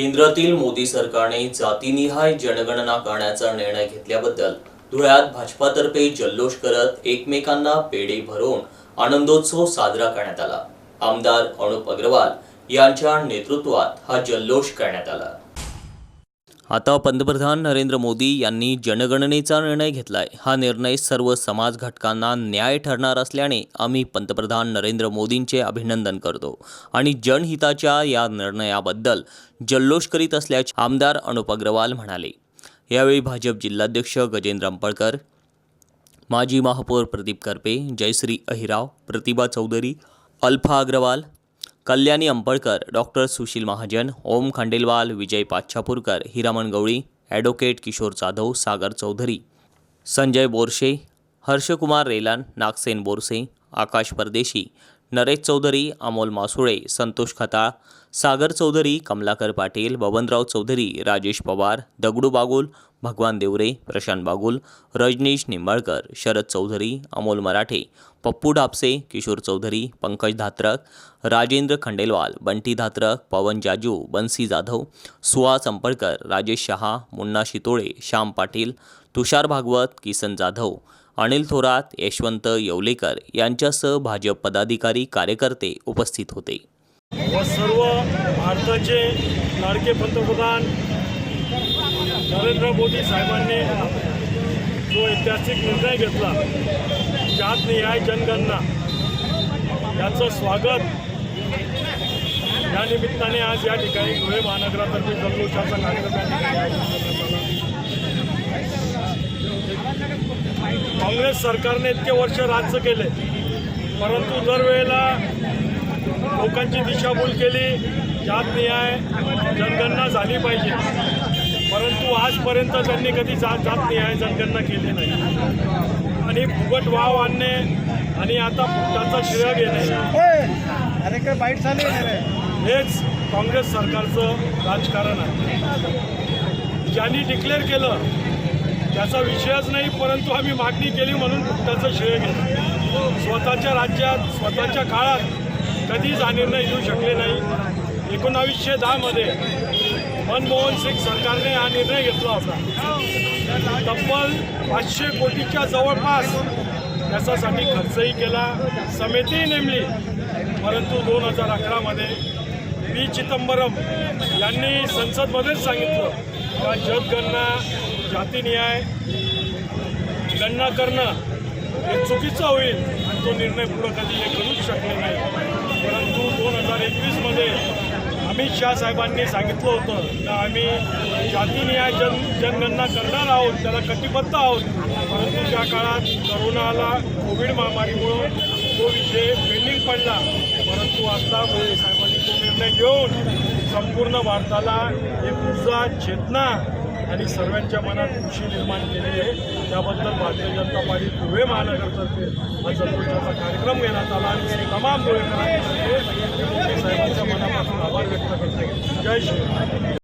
केंद्रातील मोदी सरकारने जातीनिहाय जनगणना करण्याचा निर्णय घेतल्याबद्दल धुळ्यात भाजपातर्फे जल्लोष करत एकमेकांना पेढे भरवून आनंदोत्सव साजरा करण्यात आला. आमदार अनुप अग्रवाल यांच्या नेतृत्वात हा जल्लोष करण्यात आला. आता पंतप्रधान नरेंद्र मोदी यांनी जनगणनेचा निर्णय घेतलाय. हा निर्णय सर्व समाज घटकांना न्याय ठरणार असल्याने आम्ही पंतप्रधान नरेंद्र मोदींचे अभिनंदन करतो. आणि जनहिताच्या या निर्णयाबद्दल जल्लोष करीत असल्याचे आमदार अनुप अग्रवाल म्हणाले. यावेळी भाजप जिल्हाध्यक्ष गजेंद्र अंपळकर माजी महापौर Pradeep Karpe Jayashree Ahirao Pratibha Chaudhari alpha Agarwal Kalyani Ampalkar doctor Sushil Mahajan Om Khandelwal Vijay Pachhapurkar Hiraman Gawali advocate Kishor Jadhav Sagar Chaudhari Sanjay Borshe Harshkumar Relan Nagsen Borse Akash Pardeshi Naresh Chaudhari Amol Masule Santosh Khatal सागर चौधरी कमलाकर पाटील बबनराव चौधरी राजेश पवार दगडू बागुल भगवान देवरे प्रशांत बागुल रजनीश निंबाळकर शरद चौधरी अमोल मराठे पप्पू डापसे किशोर चौधरी पंकज धात्रक राजेंद्र खंडेलवाल बंटी धात्रक पवन जाजू बन्सी जाधव सुहा संपळकर राजेश शहा मुन्ना शितोळे श्याम पाटील तुषार भागवत किसन जाधव अनिल थोरात यशवंत येवलेकर यांच्यासह भाजप पदाधिकारी कार्यकर्ते उपस्थित होते. व सर्व भारताचे लाडके पंतप्रधान नरेंद्र मोदी साहेबांनी जो ऐतिहासिक निर्णय घेतला जात निहाय जनगणना याचं स्वागत या निमित्ताने आज या ठिकाणी धुळे महानगरातर्फे जल्लोषाचा कार्यक्रम ठिकाणी आयोजित करण्यात आला. काँग्रेस सरकारने इतके वर्ष राज्य केले परंतु दरवेळेला लोकांची दिशाभूल केली जात न्याय जनगणना झाली पाहिजे. परंतु आजपर्यंत त्यांनी कधी जात जात न्याय जनगणना केली नाही. आणि फुकट वाव आणणे आणि आता फुकटाचा श्रेय घेणे हेच काँग्रेस सरकारचं राजकारण आहे. ज्यांनी डिक्लेअर केलं त्याचा विषयच नाही परंतु आम्ही मागणी केली म्हणून त्याचं श्रेय घेतलं. स्वतःच्या राज्यात स्वतःच्या काळात कधीच हा निर्णय घेऊ शकले नाही. एकोणावीसशे दहामध्ये मनमोहन सिंग सरकारने हा निर्णय घेतला होता. तब्बल पाचशे कोटीच्या जवळपास त्याच्यासाठी खर्चही केला समितीही नेमली. परंतु दोन हजार अकरामध्ये पी चिदंबरम यांनी संसदमध्येच सांगितलं का जगगणना जातीनिहाय गणना करणं हे चुकीचं होईल. आणि तो निर्णय पुढं कधी हे करूच शकले नाही. परंतु दोन हजार एकवीसमध्ये अमित शाह साहेबांनी सांगितलं होतं की आम्ही जातीनिहाय जन जनगणना करणार आहोत त्याला कटिबद्ध आहोत. परंतु त्या काळात करोना आला कोविड महामारीमुळं तो विषय पेंडिंग पडला. परंतु आता मोदी साहेबांनी तो निर्णय घेऊन संपूर्ण भारताला एक ऊर्जा चेतना आणि सर्वांच्या मनात खुशी निर्माण केली आहे. त्याबद्दल भारतीय जनता पार्टी धुळे महानगरतर्फे हा जन्मोत्सवाचा कार्यक्रम घेण्यात आला आणि तमाम धुळेकरांतर्फे साहेबांच्या मनापासून आभार व्यक्त करते. जय श्री